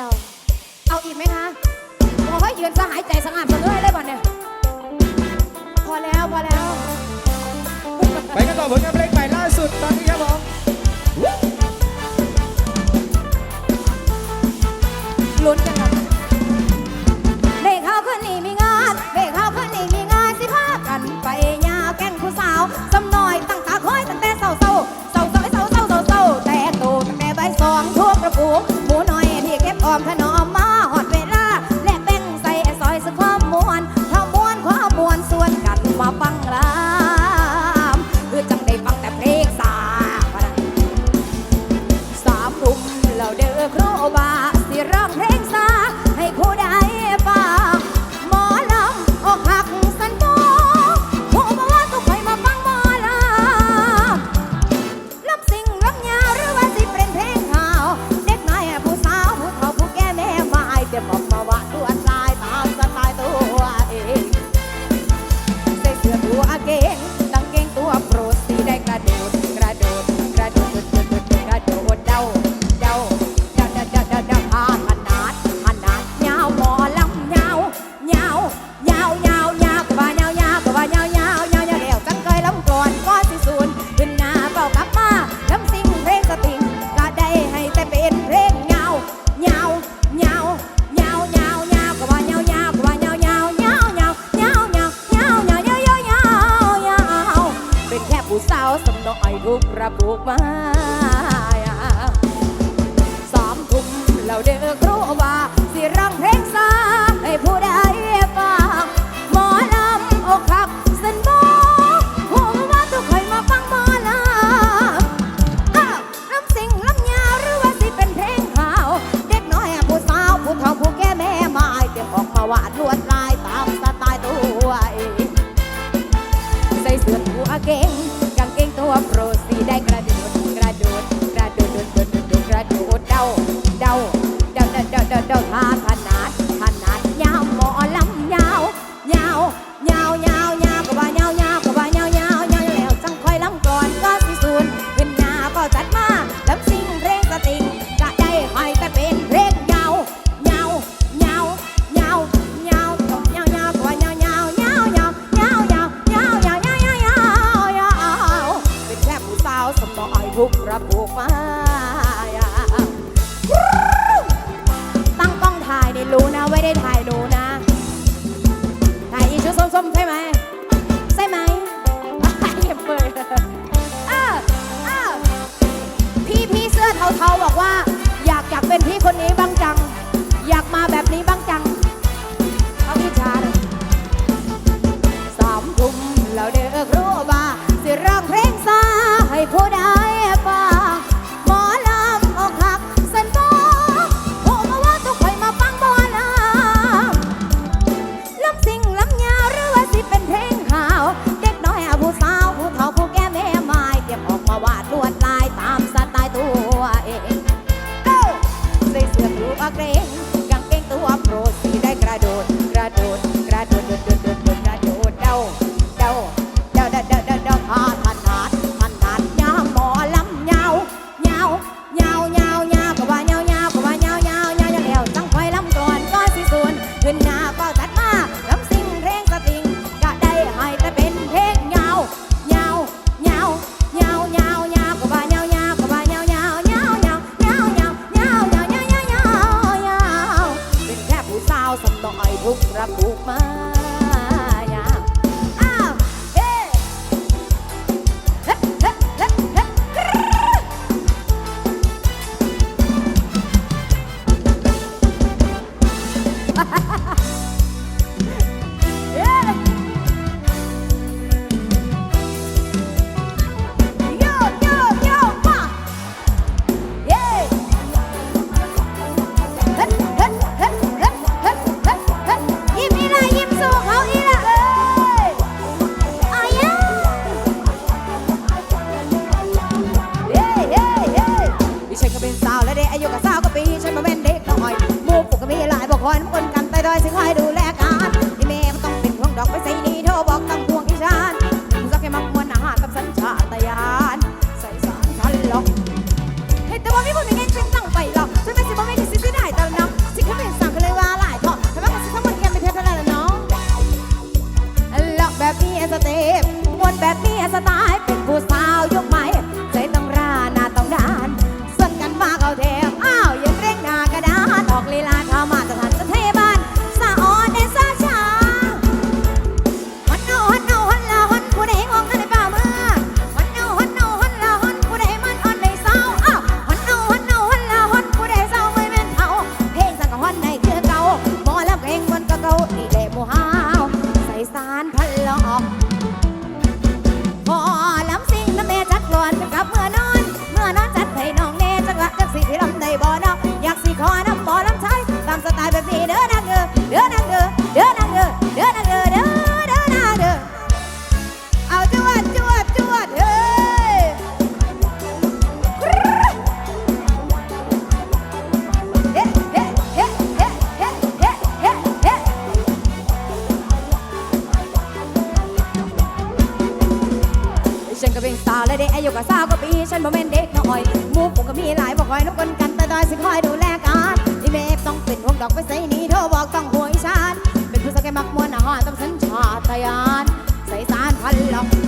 ต่อ เอาอีกไหมคะโอ้ยยืนสหายใจสงบไปเรื่ยเลยบ่เนี่ย พอแล้วพอแล้ว ไปกันต่อผลงานเพลงใหม่ล่าสุดตอนนี้ครับผมลุ้นกันค่ะ บาสิร้องเพลงซาให้ผู้ใดฟังหมอลำอหักสันโตผู้บ่ว่าก็คอยมาฟังหมอลำลำสิ่งลำยาหรือว่าสิเป็นเพลงข่าว เด็กน้อยผู้สาวผู้เฒ่าผู้แก่แม่ไม้เตรีมมาว่าตัวตายตามสไตล์ตัวเองใส่เสื้อตัเก เดาเดาทาถนัด คนนี้บ้า ว่าสาวก็ปีฉันบ่แม่นเด็กน้อยมูกผมก็มีหลายบ่คอยนกคนกันแต่ดอยสิคอยดูแลกันนี่เมฟต้องเป็นห่วงดอกไปใส่นี่เธอบอกต้องหวยฉันเป็นผู้สแก่มักมวนอาหารต้องฉันชาตยานใส่สารพันหลอก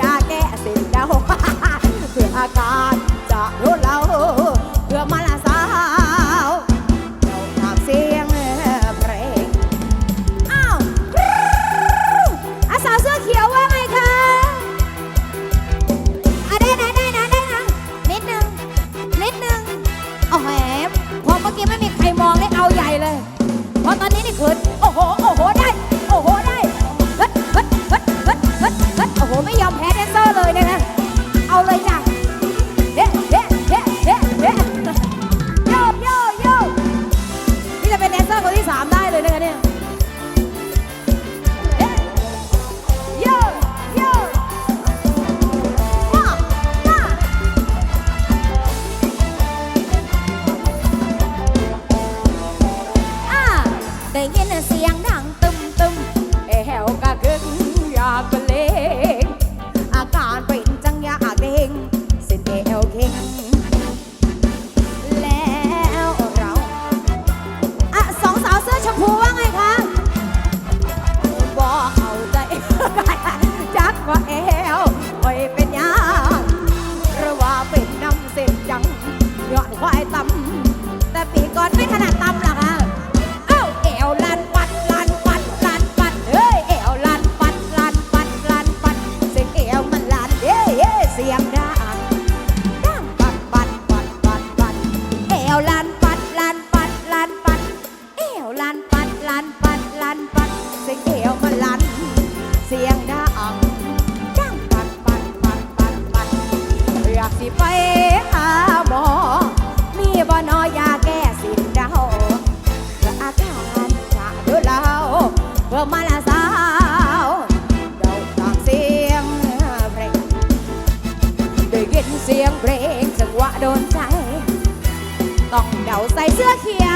ยาแก้เสียดาวเพื่ออาการ ใส่เ